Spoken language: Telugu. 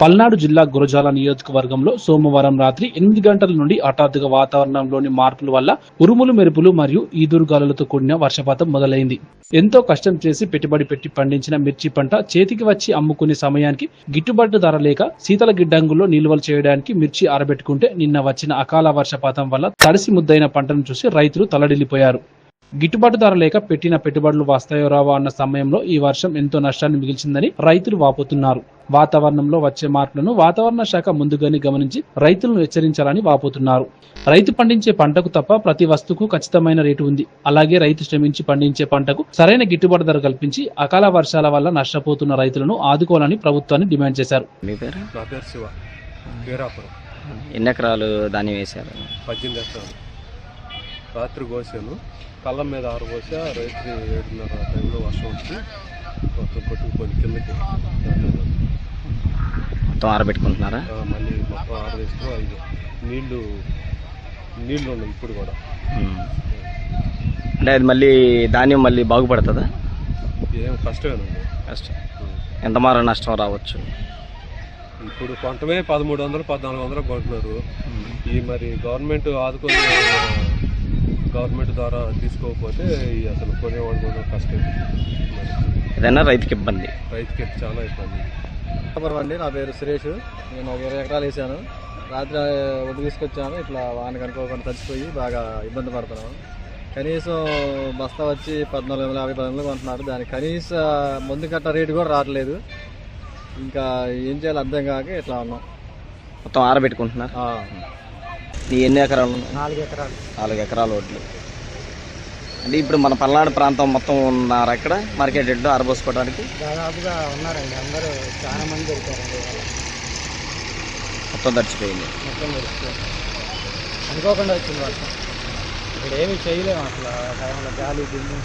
పల్నాడు జిల్లా గురజాల నియోజకవర్గంలో సోమవారం రాత్రి ఎనిమిది గంటల నుండి హఠాత్తుగా వాతావరణంలోని మార్పుల వల్ల ఉరుములు మెరుపులు మరియు ఈదురుగాలులతో కూడిన వర్షపాతం మొదలైంది. ఎంతో కష్టం చేసి పెట్టుబడి పెట్టి పండించిన మిర్చి పంట చేతికి వచ్చి అమ్ముకునే సమయానికి గిట్టుబాటు ధర లేక శీతల గిడ్డంగుల్లో నిల్వలు చేయడానికి మిర్చి ఆరబెట్టుకుంటే నిన్న వచ్చిన అకాల వర్షపాతం వల్ల తడిసి ముద్దైన పంటను చూసి రైతులు తలడిల్లిపోయారు. గిట్టుబాటు ధర లేక పెట్టిన పెట్టుబడులు వస్తాయో రావో అన్న సమయంలో ఈ వర్షం ఎంతో నష్టాన్ని మిగిల్చిందని రైతులు వాపోతున్నారు. వాతావరణంలో వచ్చే మార్పులను వాతావరణ శాఖ ముందుగానే గమనించి రైతులను హెచ్చరించాలని వాపోతున్నారు. రైతు పండించే పంటకు తప్ప ప్రతి వస్తువుకు ఖచ్చితమైన రేటు ఉంది. అలాగే రైతు శ్రమించి పండించే పంటకు సరైన గిట్టుబాటు ధర కల్పించి అకాల వర్షాల వల్ల నష్టపోతున్న రైతులను ఆదుకోవాలని ప్రభుత్వాన్ని డిమాండ్ చేశారు. ఎన్ని ఎకరాలు ధాన్యం వేశారు? పద్దెనిమిది ఎకరాలు. రాత్రి కోసాను. కళ్ళం మీద ఆరు కోసా రాత్రి ఏడున్నర టైంలో వర్షం వచ్చి మొత్తం కొట్టుకుపోయింది కిందకి. మొత్తం ఆరబెట్టుకుంటున్నారా? మళ్ళీ మొత్తం ఆరు వేసుకుని అవి నీళ్ళు నీళ్ళు ఉన్నాయి ఇప్పుడు కూడా. అంటే అది మళ్ళీ ధాన్యం మళ్ళీ బాగుపడుతుందా? ఏం కష్టమేనండి కష్టం. ఎంత మార నష్టం రావచ్చు? ఇప్పుడు కొంటమే పదమూడు వందలు పద్నాలుగు వందలు కొంటున్నారు. ఈ మరి గవర్నమెంట్ ఆదుకొని గవర్నమెంట్ ద్వారా తీసుకోకపోతే అసలు కొనేవాడు కూడా కష్టం ఏదైనా రైతుకి ఇబ్బంది. రైతుకి చాలా ఇబ్బంది. అండి నా పేరు సురేష్. నేను ఒక ఇరవై ఎకరాలు వేసాను. రాత్రి ఒడ్డు తీసుకొచ్చాను. ఇట్లా వాన కనుకోకుండా తడిచిపోయి బాగా ఇబ్బంది పడుతున్నాను. కనీసం బస్తా వచ్చి పద్నాలుగు వందల యాభై పది వందలు కొంటున్నారు. దానికి కనీస మందు కట్ట రేటు కూడా రావట్లేదు. ఇంకా ఏం చేయాలో అర్థం కాక ఇట్లా ఉన్నాం. మొత్తం ఆరబెట్టుకుంటున్నారు. నీ ఎన్ని ఎకరాలు ఉన్నాయి? నాలుగు ఎకరాలు. నాలుగు ఎకరాల ఒడ్లు అంటే ఇప్పుడు మన పల్నాడు ప్రాంతం మొత్తం ఉన్నారు అక్కడ మార్కెట్ రేట్లో ఆరబోసుకోవడానికి? దాదాపుగా ఉన్నారండి అందరూ చాలా మంది దొరికారండి మొత్తం తడిచిపోయింది. మొత్తం దొరికిపోయారు అనుకోకుండా వచ్చింది వర్షం. ఇప్పుడు ఏమీ చేయలేము అసలు ఆ టైంలో గాలి దుమ్ము.